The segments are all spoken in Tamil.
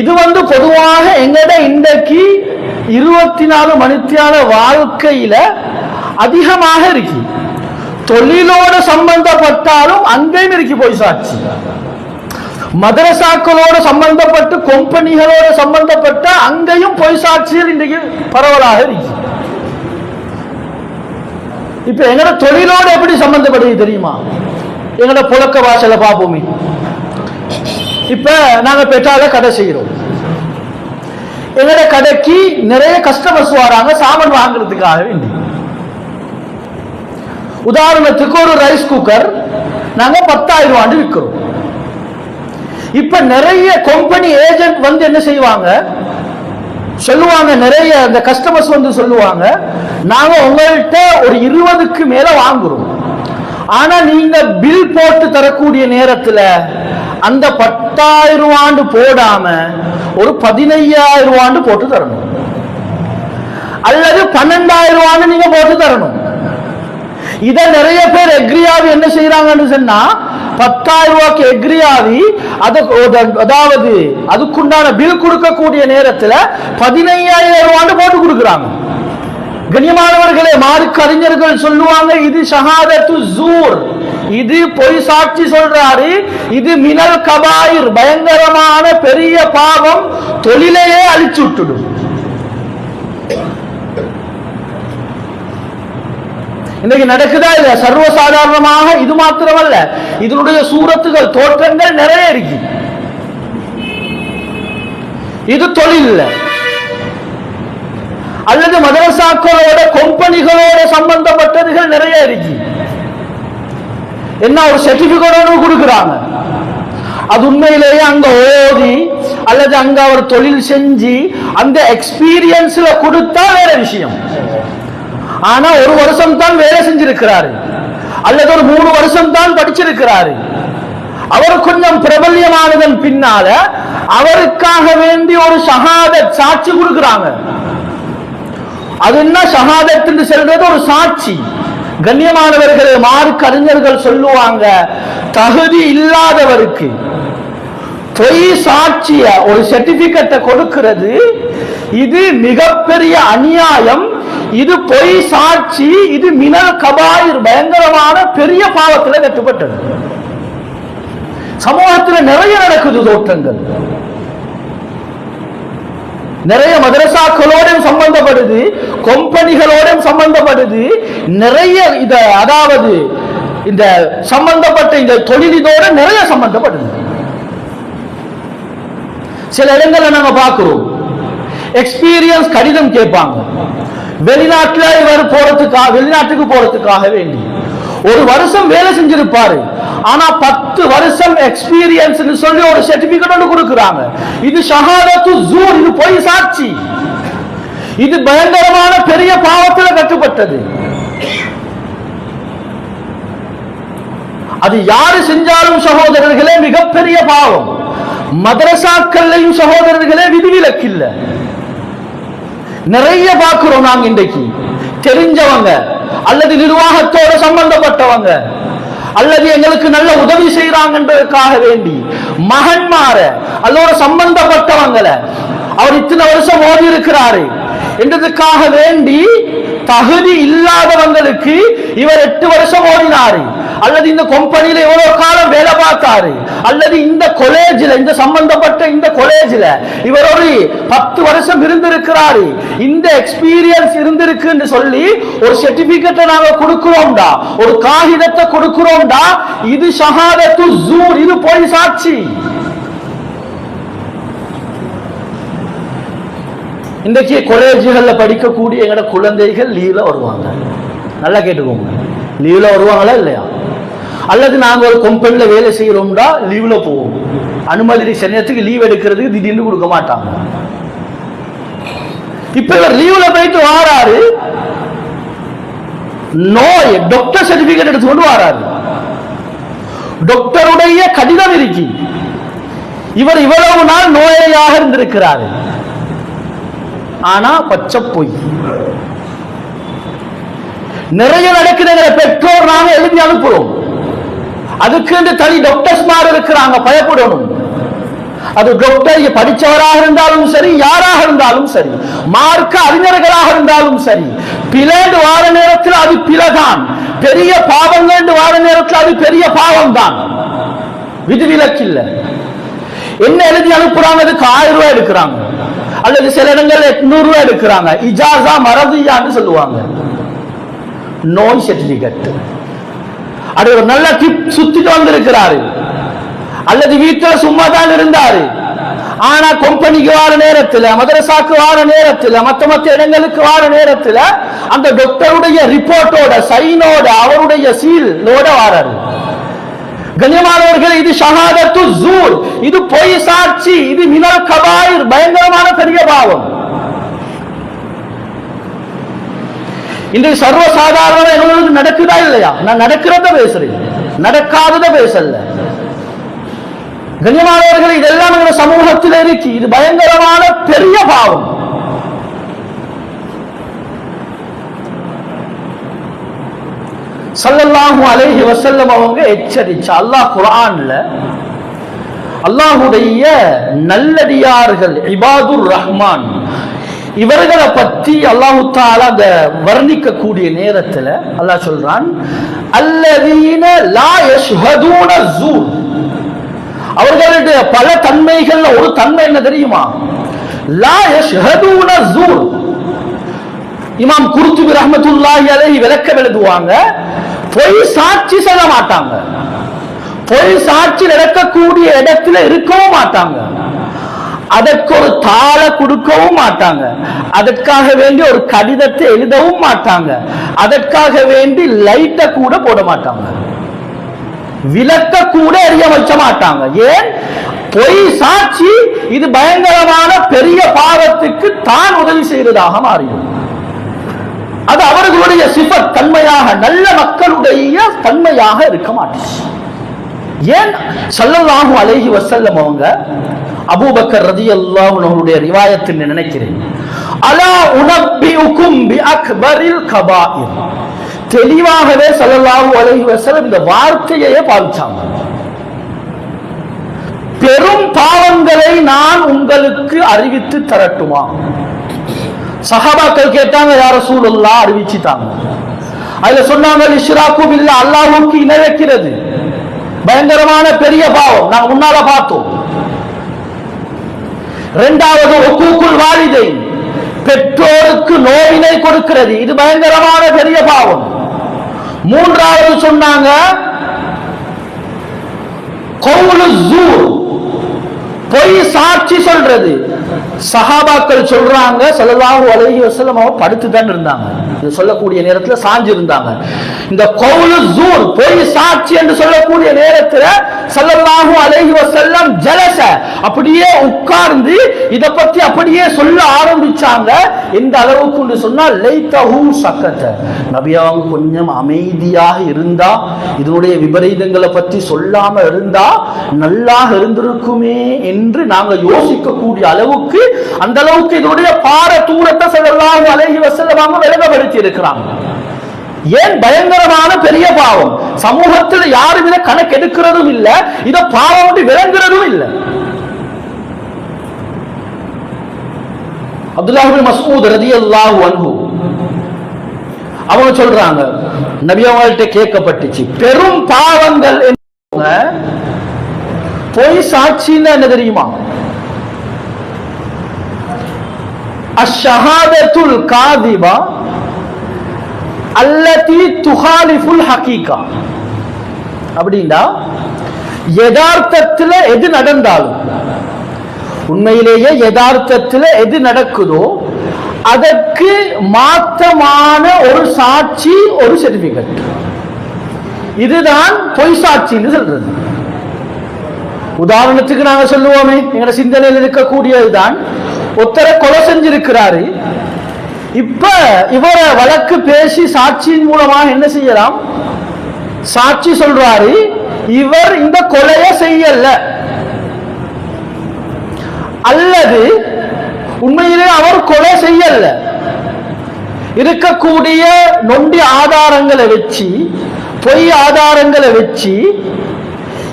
இது வந்து பொதுவாக எங்கட இன்றைக்கு இருபத்தி நாலு மணித்தியான வாழ்க்கையில அதிகமாக இருக்கு. தொழிலோட சம்பந்தப்பட்டாலும் அங்கேயும் இருக்கு போய் சாட்சி. மதரசாக்களோட சம்பந்தப்பட்டு கொம்பனிகளோட சம்பந்தப்பட்ட அங்கேயும் பொய் சாட்சிகள் இன்றைக்கு பரவலாக இருக்கு. இப்ப எங்கட தொழிலோட எப்படி சம்பந்தப்படுது தெரியுமா? எங்கட புழக்க வாசல பார்ப்போமே. இப்ப நாங்க பெற்றால கடை செய்யறோம் எங்கட கடைக்கு நிறைய கஸ்டமர்ஸ் வராங்க சாமான் வாங்குறதுக்காக வேண்டி. உதாரணத்துக்கு ஒரு ரைஸ் குக்கர் நாங்க பத்தாயிரம் ரூபாண்டு விற்கிறோம் இப்ப நிறைய கம்பெனி ஏஜென்ட் வந்து என்ன செய்வாங்க? சொல்லுவாங்க நிறைய அந்த கஸ்டமர்ஸ் வந்து சொல்லுவாங்க நாங்க உங்கள்கிட்ட ஒரு இருபதுக்கு மேல வாங்குறோம். ஆனா நீங்க பில் போட்டு தரக்கூடிய நேரத்துல அந்த பத்தாயிரம் ரூபாண்டு போடாம ஒரு பதினையாயிரம் ரூபாண்டு போட்டு தரணும். அல்லது பன்னெண்டாயிரம் ரூபான்னு நீங்க போட்டு தரணும். இத நிறைய பேர் எக்ரியாவி என்ன செய்யறாங்கன்னு சொன்னா பத்தாயிரம் ரூபாய்க்கு எக்ரியாவி அது அதாவது அதுக்குண்டான பில் கொடுக்கக்கூடிய நேரத்துல பதினையாயிரம் ரூபான்னு போட்டு கொடுக்குறாங்க. கண்ணியமானவர்களே மாறு அறிஞர்கள் சொல்லுவாங்க இது ஷஹாதத்து ஜூர். இது பொய் சாட்சி சொல்றாரு. இது மினல் கபாயிர் பயங்கரமான பெரிய பாவம் தொழிலையே அழிச்சு விட்டுடும். இன்னைக்கு நடக்குதா இல்ல? சர்வசாதாரணமாக இது மாத்திரமல்ல. இதனுடைய சூரத்துகள் தோற்றங்கள் நிறைய இருக்கு. இது தொழில் அல்லது மதரசாக்களோட கொம்பனிகளோட சம்பந்தப்பட்டதுகள் நிறைய இருக்கு. என்ன ஒரு சர்டிபிகேட் கொடுக்குறாங்க. அது உண்மையிலேயே அங்க ஓதி அல்லது அங்க அவர் தொழில் செஞ்சு அந்த எக்ஸ்பீரியன்ஸ்ல கொடுத்தா வேற விஷயம். ஆனா ஒரு வருஷம் தான் வேலை செஞ்சிருக்கிறாரு. அல்லது ஒரு மூணு வருஷம் தான் படிச்சிருக்கிறாரு. அவர் கொஞ்சம் பிரபல்யமானதன் பின்னால அவருக்காக வேண்டி ஒரு சகாத சாட்சி கொடுக்கிறாங்க. அது என்ன ஷஹாதத் சொல்றது? ஒரு சாட்சி. கண்ணியமானவர்களே மார்க் அறிஞர்கள் சொல்லுவாங்க தகுதி இல்லாதவருக்கு பொய் சாட்சிய ஒரு சர்டிபிகேட்டை கொடுக்கிறது. இது மிகப்பெரிய அநியாயம். இது பொய் சாட்சி. இது மினல் கபாயிர் பயங்கரமான பெரிய பாவத்தில் கட்டுப்பட்டது சமூகத்தில் நிறைய நடக்குது தோற்றங்கள். நிறைய மதரசாக்களோடும் சம்பந்தப்படுது கம்பெனிகளோடும் சம்பந்தப்படுது. நிறைய இத அதாவது இந்த சம்பந்தப்பட்ட இந்த தொழிலோட நிறைய சம்பந்தப்படுது. சில இடங்கள்ல நாங்க பார்க்கிறோம். எக்ஸ்பீரியன்ஸ் கடிதம் கேட்பாங்க. வெளிநாட்டுல இவர் போறதுக்காக வெளிநாட்டுக்கு போறதுக்காக வேண்டி. ஒரு வருஷம் வேலை செஞ்சிருப்பாரு. ஆனா பத்து வருஷம் எக்ஸ்பீரியன்ஸ் சொல்லி ஒரு சர்டிபிகேட் ஒன்று கொடுக்குறாங்க. இது ஷஹாதத்து ஜூர் இது பொய் சாட்சி. இது பயங்கரமான பெரிய பாவத்தில் கட்டுப்பட்டது. அது யாரு செஞ்சாலும் சகோதரர்களே மிகப்பெரிய பாவம். மதரசாக்கள்லையும் சகோதரர்களே விதிவிலக்கு இல்லை நிறைய பார்க்கிறோம் நாங்க இன்றைக்கு. தெரிஞ்சவங்க அல்லது நிர்வாகத்தோட சம்பந்தப்பட்டவங்க. அல்லது எங்களுக்கு நல்ல உதவி செய்யறாங்கன்றதுக்காக வேண்டி மகன்மார அல்லோட சம்பந்தப்பட்டவங்களை அவர் இத்தனை வருஷம் ஓடி இருக்கிறாரு என்றதுக்காக வேண்டி தகுதி இல்லாதவங்களுக்கு இவர் எட்டு வருஷம் ஓடினாரு. அல்லது இந்த கம்பெனியில எவ்வளவு காலம் வேலை பார்த்தாரு? அல்லது இந்த கொலேஜில் இந்த சம்பந்தப்பட்ட இந்த கொலேஜில் இவர் ஒரு பத்து வருஷம் இருந்திருக்கிறாரு. இந்த எக்ஸ்பீரியன்ஸ் இருந்திருக்குன்னு சொல்லி ஒரு சர்டிபிகேட்டை நாங்க கொடுக்கிறோம்டா. ஒரு காகிதத்தை கொடுக்கிறோம்டா. இது ஷஹாதத்து ஜூர் இது போய் சாட்சி. இன்றைக்கு கொலேஜுகளில் படிக்கக்கூடிய எங்களோட குழந்தைகள் லீவில் வருவாங்க. நல்லா கேட்டுக்கோங்க. லீவில் வருவாங்களா இல்லையா? அல்லது நாங்கள் ஒரு கம்பெனியில் வேலை செய்கிறோம்டா லீவ்ல போவோம். அனுமதி சில நேரத்துக்கு லீவ் எடுக்கிறதுக்கு திடீர்னு கொடுக்க மாட்டாங்க. இப்ப இவர் லீவ்ல போயிட்டு வாராரு. நோய் டாக்டர் சர்டிபிகேட் எடுத்துக்கொண்டு வாராரு. டாக்டருடைய கடிதம் இருக்கு. இவர் இவ்வளவு நாள் நோயாளியாக இருந்திருக்கிறாரு. ஆனா பச்சை பொய். நிறைய நடக்குதுங்கிற பெற்றோர் நாங்க எழுதி அனுப்புறோம். அதுக்கு தனி டாக்டர்ஸ் மாதிரி இருக்கிறாங்க பயப்படணும். அது டாக்டர் படிச்சவராக இருந்தாலும் சரி யாராக இருந்தாலும் சரி மார்க்க அறிஞர்களாக இருந்தாலும் சரி பிளேண்டு வார நேரத்தில் அது பிளதான். பெரிய பாவங்கள் வார நேரத்தில் அது பெரிய பாவம் தான் விதிவிலக்கில்லை. என்ன எழுதி அனுப்புறாங்க? அதுக்கு ஆயிரம் ரூபாய் எடுக்கிறாங்க. அல்லது சில இடங்கள்ல எட்நூறு ரூபாய் எடுக்கிறாங்க. இஜாசா மரதியான்னு சொல்லுவாங்க. நோய் சர்டிபிகேட் அது ஒரு நல்ல டிப் சுத்திட்டு வந்திருக்கிறாரு. அல்லது வீட்டுல சும்மா தான் இருந்தாரு. ஆனா கம்பெனிக்கு வார நேரத்துல மதரசாக்கு வார நேரத்துல மத்த மத்த இடங்களுக்கு வார நேரத்துல அந்த டாக்டருடைய ரிப்போர்ட்டோட சைனோட அவருடைய சீலோட வாராரு. கண்ணியமானவர்கள் இது ஷஹாதத்து ஜூர் இது பொய் சாட்சி. இது மினல் கபாயிர். பயங்கரமான பெரிய பாவம். இன்றைக்கு சர்வசாதாரண எங்களுக்கு நடக்குதா இல்லையா? நான் நடக்கிறத பேசுறேன். நடக்காதத பேசல. கண்ணியமானவர்கள் இதெல்லாம் எங்க சமூகத்தில் இருக்கு. இது பயங்கரமான பெரிய பாவம். சல்லல்லாஹு அலைஹி வசல்லம் அவங்க எச்சரிச்சா அல்லாஹ் குர்ஆன்ல அல்லாஹுடைய நல்லடியார்கள் இபாதுர் ரஹ்மான் இவர்களை பற்றி அல்லாஹு தாலா அந்த வர்ணிக்க கூடிய நேரத்துல அல்லாஹ் சொல்றான் அல்லதீன லா யஷ்ஹதூன ஸூர் அவர்களுடைய பல தன்மைகள்ல ஒரு தன்மை என்ன தெரியுமா? லா யஷ்ஹதூன ஸூர் இமாம் குருத்துபி ரஹ்மத்துல்லாஹி அலைஹி விளக்கம் எழுதுவாங்க பொய் சாட்சி சொல்ல மாட்டாங்க. பொய் சாட்சி நடக்கக்கூடிய இடத்துல இருக்கவும் மாட்டாங்க. அதற்கு ஒரு தாள கொடுக்கவும் மாட்டாங்க. அதற்காக வேண்டி ஒரு கடிதத்தை எழுதவும் மாட்டாங்க. அதற்காக வேண்டி லைட்டை கூட போட மாட்டாங்க. விளக்க கூட எரிய வைக்க மாட்டாங்க. ஏன்? பொய் சாட்சி இது பயங்கரமான பெரிய பாவத்துக்கு தான் உதவி செய்வதாக மாறிடும் அது அவர்களுடைய சிபத் தன்மையாக நல்ல மக்களுடைய தன்மையாக இருக்க மாட்டேன். ஏன்? சல்லல்லாஹு அழகி வசல்லம் அவங்க அபூபக்கர் ரதி அவர்களுடைய ரிவாயத்தில் நினைக்கிறேன். அலா உனப்பியுக்கும் பி அக்பரில் கபா தெளிவாகவே சல்லல்லாஹு அலைஹி வஸல்லம் இந்த வார்த்தையே பாவிச்சாங்க. பெரும் பாவங்களை நான் உங்களுக்கு அறிவித்து தரட்டுமா? சஹாபாக்கள் கேட்டாங்க யார சூழல்லா அறிவிச்சுட்டாங்க. அதுல சொன்னாங்க இஷ்ராக்கும் இல்ல அல்லாஹுக்கு இணை வைக்கிறது. பயங்கரமான பெரிய பாவம். நாங்க முன்னால பார்த்தோம். இரண்டாவது ஒக்கூக்குள் வாலிதை. பெற்றோருக்கு நோயினை கொடுக்கிறது. இது பயங்கரமான பெரிய பாவம். மூன்றாவது சொன்னாங்க பொய் சாட்சி சொல்றது. சஹாபாக்கள் சொல்றாங்க செலவாக அலைஹி வஸல்லம் படுத்து தான் இருந்தாங்க. இது சொல்லக்கூடிய நேரத்துல சாஞ்சு இருந்தாங்க. இந்த கவுலு ஜூர் பொய் சாட்சி என்று சொல்லக்கூடிய நேரத்துல ஸல்லல்லாஹு அலைஹி செல்லம் ஜலச அப்படியே உட்கார்ந்து இத பத்தி அப்படியே சொல்ல ஆரம்பிச்சாங்க. எந்த அளவுக்கு சொன்னா லைத்தஹு சக்கத்த. நபி அவங்க கொஞ்சம் அமைதியாக இருந்தா இதனுடைய விபரீதங்களை பற்றி சொல்லாம இருந்தா நல்லாக இருந்திருக்குமே என்று நாங்க யோசிக்கக்கூடிய அளவுக்கு அந்த அளவுக்கு இதனுடைய பார தூரத்தை ஸல்லல்லாஹு அலைஹி வஸல்லம் அவங்க விலகப்படுத்தி இருக்கிறாங்க ஏன் பயங்கரமான பெரிய பாவம்? சமூகத்தில் யாரும் இதை கணக்கு எடுக்கிறதும் இல்ல இத பாவம் என்று விளங்குறதும் இல்ல. அப்துல்லாஹிபின் ரதி ரலியல்லாஹு அன்ஹு அவங்க சொல்றாங்க நபி அவங்கள்ட்ட கேட்கப்பட்டுச்சு பெரும் பாவங்கள் என்பவங்க பொய் சாட்சின்னு என்ன தெரியுமா? அஷஹாதத்துல் காதிபா அல்லதி துஹாலிஃபுல் ஹகீகா. அப்படின்னா யதார்த்தத்தில் எது நடந்தாலும் உண்மையிலேயே யதார்த்தத்தில் எது நடக்குதோ அதற்கு மாற்றமான ஒரு சாட்சி ஒரு சர்டிபிகேட் இதுதான் பொய் சாட்சின்னு சொல்றது. உதாரணத்துக்கு நாங்க சொல்லுவோமே எங்க சிந்தனையில் இருக்கக்கூடியதுதான். ஒருத்தரை கொலை செஞ்சிருக்கிறாரு இப்ப இவரை வழக்கு பேசி சாட்சியின் மூலமாக என்ன செய்யலாம்? சாட்சி சொல்றாரு இவர் இந்த கொலையை செய்யல. அல்லது உண்மையிலே அவர் கொலை செய்யல. இருக்கக்கூடிய நொண்டி ஆதாரங்களை வச்சு பொய் ஆதாரங்களை வச்சு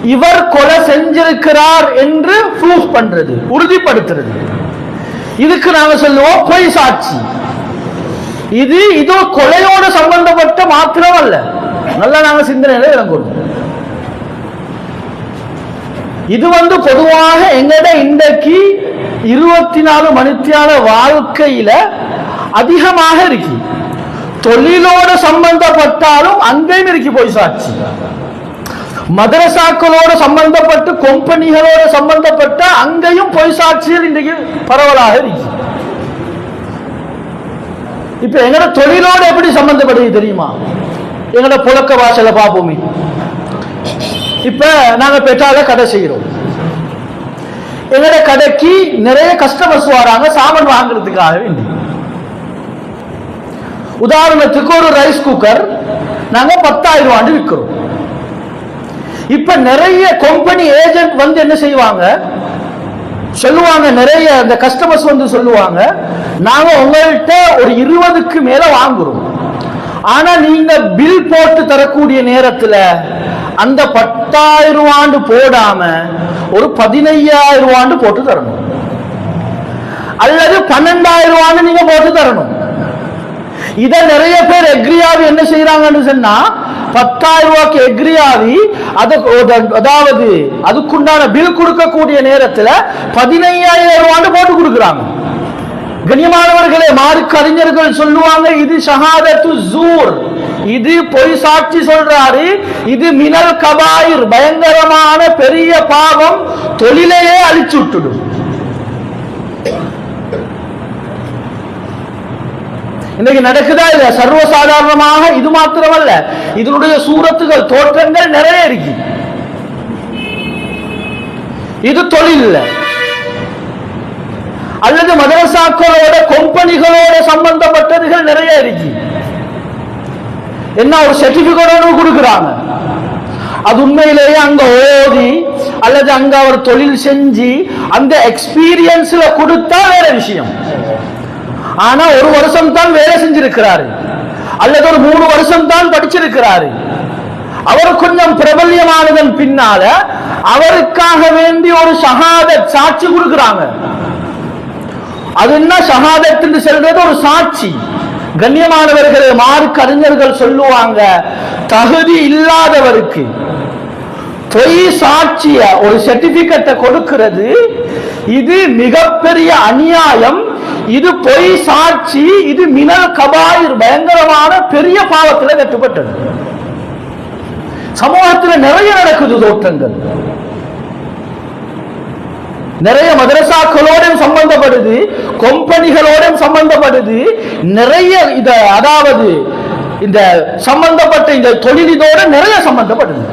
இவர் கொலை செஞ்சிருக்கிறார் என்று ப்ரூஃப் பண்றது உறுதிப்படுத்துறது. இதுக்கு நாங்க சொல்லுவோம் பொய் சாட்சி. இது இதோ கொலையோட சம்பந்தப்பட்ட மாத்திரம் அல்ல நல்லா நாங்க சிந்தனையில விளங்கணும் இது வந்து பொதுவாக எங்கட இன்றைக்கு இருபத்தி நாலு மணித்தியான வாழ்க்கையில அதிகமாக இருக்கு. தொழிலோட சம்பந்தப்பட்டாலும் அங்கேயும் இருக்கு போய் சாட்சி. மதரசாக்களோட சம்பந்தப்பட்டு கம்பெனிகளோட சம்பந்தப்பட்ட அங்கேயும் பொய் சாட்சிகள் இன்றைக்கு பரவலாக இருக்கு. இப்ப எங்களோட தொழிலோட எப்படி சம்பந்தப்படுது தெரியுமா? எங்களோட புழக்க வாசல பார்ப்போமே. இப்ப நாங்க பெட்ரால கடை செய்கிறோம் எங்களோட கடைக்கு நிறைய கஸ்டமர்ஸ் வராங்க சாமான் வாங்குறதுக்காக வேண்டி. உதாரணத்துக்கு ஒரு ரைஸ் குக்கர் நாங்க பத்தாயிரம் ரூபாண்டு விற்கிறோம் இப்ப நிறைய கம்பெனி ஏஜென்ட் வந்து என்ன செய்வாங்க? சொல்லுவாங்க நிறைய அந்த கஸ்டமர்ஸ் வந்து சொல்லுவாங்க நாங்க உங்கள்கிட்ட ஒரு இருபதுக்கு மேல வாங்குறோம். ஆனா நீங்க பில் போட்டு தரக்கூடிய நேரத்துல அந்த பத்தாயிரம் ரூபாண்டு போடாம ஒரு பதினையாயிரம் ரூபாண்டு போட்டு தரணும். அல்லது பன்னெண்டாயிரம் ரூபான்னு நீங்க போட்டு தரணும். இதை நிறைய பேர் எக்ரியாவது என்ன செய்யறாங்கன்னு சொன்னா பத்தாயிரம் ரூபாய்க்கு எக்ரியாவி அது அதாவது அதுக்குண்டான பில் கொடுக்கக்கூடிய நேரத்துல பதினையாயிரம் ரூபான்னு போட்டு கொடுக்குறாங்க. கண்ணியமானவர்களே மாறு அறிஞர்கள் சொல்லுவாங்க இது ஷஹாதத்து ஜூர். இது பொய் சாட்சி சொல்றாரு. இது மினல் கபாயிர். பயங்கரமான பெரிய பாவம். தொழிலையே அழிச்சு விட்டுடும். இன்னைக்கு நடக்குதா இல்ல? சர்வசாதாரணமாக இது மாத்திரமல்ல. இதனுடைய சூரத்துகள் தோற்றங்கள் நிறைய இருக்கு. இது தொழில் இல்ல. அல்லது மதரசாக்களோட கம்பெனிகளோட சம்பந்தப்பட்டதுகள் நிறைய இருக்கு. என்ன ஒரு சர்டிபிகேட் கொடுக்குறாங்க. அது உண்மையிலேயே அங்க ஓதி அல்லது அங்க அவர் தொழில் செஞ்சு அந்த எக்ஸ்பீரியன்ஸ்ல கொடுத்தா வேற விஷயம். ஆனா ஒரு வருஷம் தான் வேலை செஞ்சிருக்கிறாரு. அல்லது ஒரு மூணு வருஷம் தான் படிச்சிருக்கிறாரு. அவர் கொஞ்சம் பிரபல்யமானதன் பின்னால அவருக்காக வேண்டி ஒரு சகாத சாட்சி கொடுக்கிறாங்க. அது என்ன ஷஹாதத் சொல்றது ஒரு சாட்சி. கண்ணியமானவர்கள் மார்க் அறிஞர்கள் சொல்லுவாங்க தகுதி இல்லாதவருக்கு பொய் சாட்சிய ஒரு சர்டிபிகேட்டை கொடுக்கிறது இது மிகப்பெரிய அநியாயம் இது பொய் சாட்சி இது மினல் கபாயிர் பயங்கரமான பெரிய பாவத்தில் கட்டுப்பட்டது சமூகத்தில் நிறைய நடக்குது தோற்றங்கள். நிறைய மதரசாக்களோடும் சம்பந்தப்படுது கொம்பனிகளோடும் சம்பந்தப்படுது நிறைய இத அதாவது இந்த சம்பந்தப்பட்ட இந்த தொழில் இதோட நிறைய சம்பந்தப்படுது.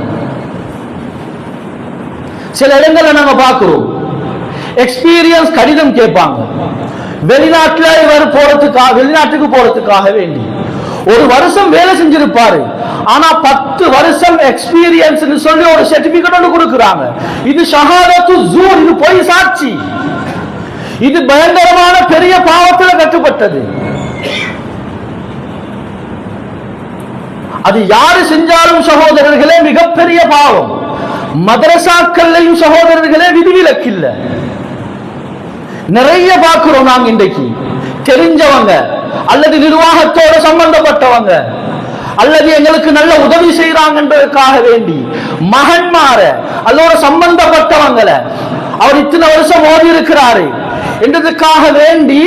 சில இடங்கள்ல நாங்க பார்க்கிறோம். எக்ஸ்பீரியன்ஸ் கடிதம் கேட்பாங்க. வெளிநாட்டுல இவர் போறதுக்காக வெளிநாட்டுக்கு போறதுக்காக வேண்டி. ஒரு வருஷம் வேலை செஞ்சிருப்பாரு. ஆனா பத்து வருஷம் எக்ஸ்பீரியன்ஸ் சொல்லி ஒரு சர்டிபிகேட் ஒன்று கொடுக்குறாங்க. இது ஷஹாதத்து ஜூர் இது பொய் சாட்சி. இது பயங்கரமான பெரிய பாவத்தில் கட்டுப்பட்டது. அது யாரு செஞ்சாலும் சகோதரர்களே மிகப்பெரிய பாவம். மதரசாக்கள்லையும் சகோதரர்களே விதிவிலக்கில்லை. நிறைய பார்க்கிறோம் நாங்க இன்றைக்கு. தெரிஞ்சவங்க அல்லது நிர்வாகத்தோட சம்பந்தப்பட்டவங்க அல்லது எங்களுக்கு நல்ல உதவி செய்யறாங்கன்றதுக்காக வேண்டி மகன்மார அதோட சம்பந்தப்பட்டவங்களை அவர் இத்தனை வருஷம் ஓடி இருக்கிறாரு. என்றதுக்காக வேண்டி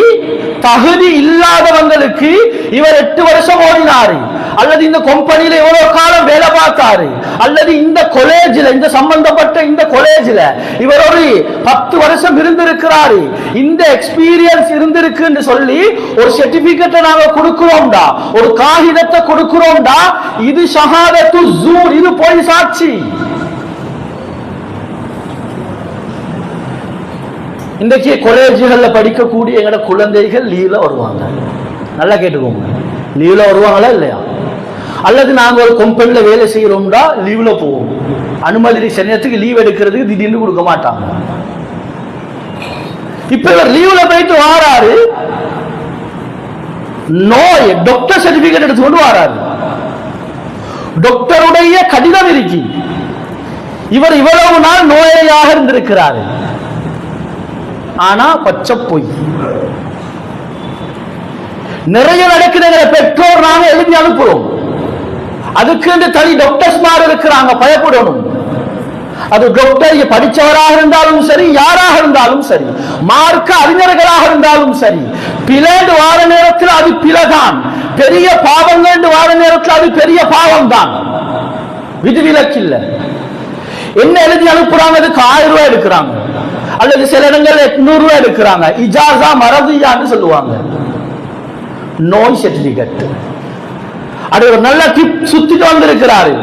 தகுதி இல்லாதவங்களுக்கு இவர் எட்டு வருஷம் ஓடினாரு. அல்லது இந்த கம்பெனியில எவ்வளவு காலம் வேலை பார்த்தாரு. அல்லது இந்த கொலேஜில் இந்த சம்பந்தப்பட்ட இந்த கொலேஜில் இவர் ஒரு பத்து வருஷம் இருந்திருக்கிறாரு. இந்த எக்ஸ்பீரியன்ஸ் இருந்திருக்குன்னு சொல்லி ஒரு சர்டிபிகேட்டை நாங்க கொடுக்கிறோம்டா. ஒரு காகிதத்தை கொடுக்கிறோம்டா. இது ஷஹாதத்து ஜூர் இது போய் சாட்சி இன்றைக்கு காலேஜுகள்ல படிக்கக்கூடிய எங்களோட குழந்தைகள் லீவில் வருவாங்க. நல்லா கேட்டுக்கோங்க. லீவில் வருவாங்களா இல்லையா? அல்லது நாங்க ஒரு கம்பெனில வேலை செய்யறோம்டா லீவில் போவோம். அனுமதி சனியத்துக்கு லீவ் எடுக்கிறதுக்கு திடீர்னு கொடுக்க மாட்டாங்க. இப்ப இவர் லீவ்ல போயிட்டு வாராரு. நோய் டாக்டர் சர்டிபிகேட் எடுத்து கொண்டு வாராரு டாக்டருடைய கடிதம் இருக்கு. இவர் இவ்வளவு நாள் நோயாளியாக இருந்திருக்கிறாரு. ஆனா பச்சை பொய். நிறைய நடக்குதுங்கிற பெற்றோர் நாங்க எழுதி அனுப்புறோம். அதுக்கு இந்த தனி டாக்டர்ஸ் மாதிரி இருக்கிறாங்க பயப்படணும். அது டாக்டர் படிச்சவராக இருந்தாலும் சரி யாராக இருந்தாலும் சரி மார்க்க அறிஞர்களாக இருந்தாலும் சரி பிளேண்டு வார நேரத்தில் அது பிளதான். பெரிய பாவங்கள் வார நேரத்தில் அது பெரிய பாவம் தான் விதிவிலக்கு இல்லை என்ன எழுதி அனுப்புறாங்க? அதுக்கு ஆயிரம் ரூபாய் எடுக்கிறாங்க. அல்லது சில இடங்கள்ல எட்நூறு ரூபாய் எடுக்கிறாங்க. இஜாசா மறதியான்னு சொல்லுவாங்க. நோய் சர்டிபிகேட் அது ஒரு நல்ல டிப் சுத்திட்டு வந்திருக்கிறாரு.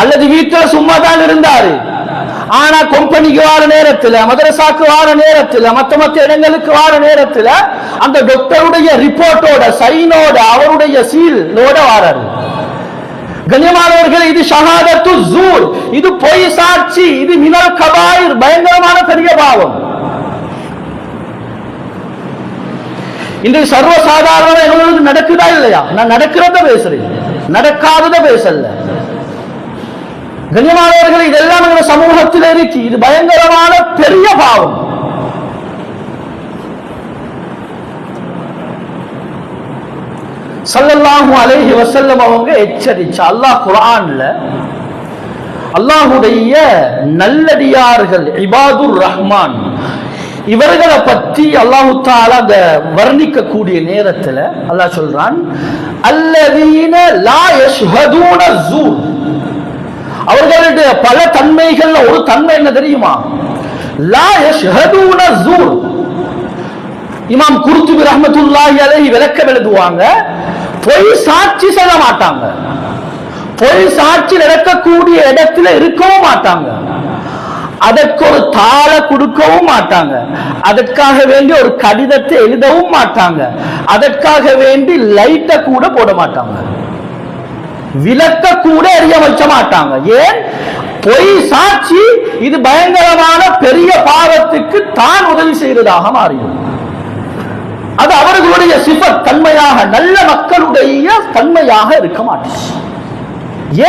அல்லது வீட்டில் சும்மா தான் இருந்தாரு. ஆனா கம்பெனிக்கு வார நேரத்தில் மதரசாக்கு வார நேரத்தில் மத்த மத்த இடங்களுக்கு வார நேரத்தில் அந்த டாக்டருடைய ரிப்போர்ட்டோட சைனோட அவருடைய சீலோட வாராரு. கண்ணியமானவர்களே இது ஷஹாதத்து ஜூல் இது பொய் சாட்சி. இது மினல் கபாயிர். பயங்கரமான பெரிய பாவம் இது சர்வ சாதாரண எங்களுக்கு நடக்குதா இல்லையா? நான் நடக்கிறத பேசுறேன். நடக்காதத பேசல. கண்ணியமானவர்கள் இதெல்லாம் எங்க சமூகத்தில் இருக்கு இது பயங்கரமான பெரிய பாவம். சல்லல்லாஹும் அலேஹி வசல்லம் அவங்க எச்சரிச்சா. அல்லாஹ் குரான்ல அல்லாஹுடைய நல்லடியார்கள் இபாதுர் ரஹ்மான் இவர்களை பற்றி அல்லாஹு தாலா அந்த வர்ணிக்கக்கூடிய நேரத்துல அல்லாஹ் சொல்றான் அல்லதீன லா யஷ்ஹதூன ஸூர் அவர்களுடைய பல தன்மைகள்ல ஒரு தன்மை என்ன தெரியுமா? லா யஷ்ஹதூன ஸூர் இமாம் குருத்துபி ரஹமத்துல்லாஹி அலைஹி விளக்கம் எழுதுவாங்க பொய் சாட்சி சொல்ல மாட்டாங்க. பொய் சாட்சி நடக்கக்கூடிய இடத்துல இருக்கவும் மாட்டாங்க. அதற்கு ஒரு தாள கொடுக்கவும் மாட்டாங்க. அதற்காக வேண்டி ஒரு கடிதத்தை எழுதவும் மாட்டாங்க. அதற்காக வேண்டி லைட்டை கூட போட மாட்டாங்க. விளக்க கூட எரிய வைக்க மாட்டாங்க. ஏன்? பொய் சாட்சி இது பயங்கரமான பெரிய பாவத்துக்கு தான் உதவி செய்வதாக மாறிடும். அது அவர்களுடைய சிபத் தன்மையாக நல்ல மக்களுடைய தன்மையாக இருக்க மாட்டேன்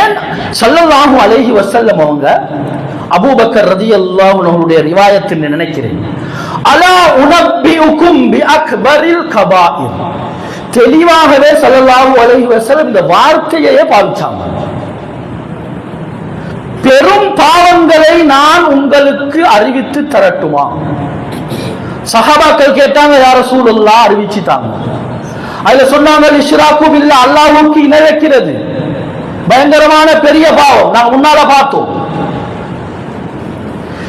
ஏன்? சல்லல்லாஹு அலைஹி வசல்லம் அவங்க அபூபக்கர் ரதி அவருடைய ரிவாயத்தில் நினைக்கிறேன். அலா உனப்பியுக்கும் பி அக்பரில் கபாயிர். தெளிவாகவே சல்லல்லாஹு அலைஹி வஸல்லம் இந்த வார்த்தையே பாவிச்சாங்க. பெரும் பாவங்களை நான் உங்களுக்கு அறிவித்து தரட்டுமா? சஹாபாக்கள் கேட்டாங்க யார சூழல்லா அறிவிச்சுட்டாங்க. அதுல சொன்னாங்க இஷ்ராக்கும் இல்ல அல்லாஹ்வுக்கு இணை வைக்கிறது. பயங்கரமான பெரிய பாவம். நாங்க முன்னால பார்த்தோம்.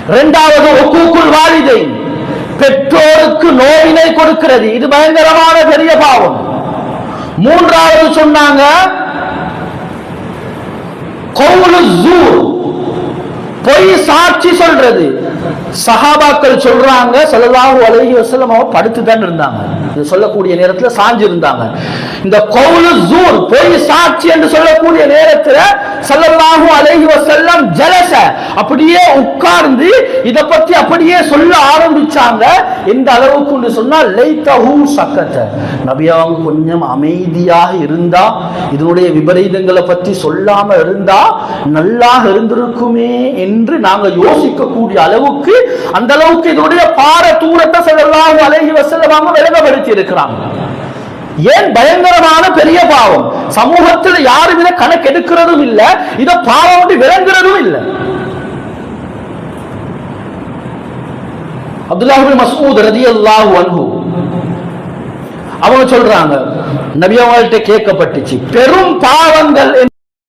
இரண்டாவது ஒக்கூக்குள் வாலிதை பெற்றோருக்கு நோயினை கொடுக்கிறது. இது பயங்கரமான பெரிய பாவம். மூன்றாவது சொன்னாங்க கவுலு ஜூர். பொய் சாட்சி சொல்றது. சஹாபாக்கள் சொல்றாங்க ஸல்லல்லாஹு அலைஹி வஸல்லம் அவங்க படுத்து தான் இருந்தாங்க. சொல்லக்கூடிய நேரத்துல சாஞ்சிருந்தாங்க இந்த கவுலு ஜூர் பொய் சாட்சி என்று சொல்லக்கூடிய நேரத்துல ஸல்லல்லாஹு அலைஹி வஸல்லம் ஜலச அப்படியே உட்கார்ந்து இத பத்தி அப்படியே சொல்ல ஆரம்பிச்சாங்க. எந்த அளவுக்கு சொன்னால் லைத்தஹு சக்கத்த. நபி அவங்க கொஞ்சம் அமைதியாக இருந்தா இதனுடைய விபரீதங்களை பத்தி சொல்லாம இருந்தா நல்லா இருந்திருக்குமே என்று நாங்க யோசிக்கக்கூடிய அளவுக்கு அந்த அளவுக்கு இதனுடைய பார தூரத்தை ஸல்லல்லாஹு அலைஹி வஸல்லம் அவங்க விளங்கப்படுத்தி இருக்கிறாங்க ஏன் பயங்கரமான பெரிய பாவம்? சமூகத்தில் யாரும் இதை கணக்கு எடுக்கிறதும் இல்ல இத பாவம் என்று விளங்குறதும் இல்ல. அப்துல்லாஹிபின் ரதி ரதியல்லாஹு அன்ஹு அவங்க சொல்றாங்க நபி அவங்கள்ட்ட கேட்கப்பட்டுச்சு பெரும் பாவங்கள்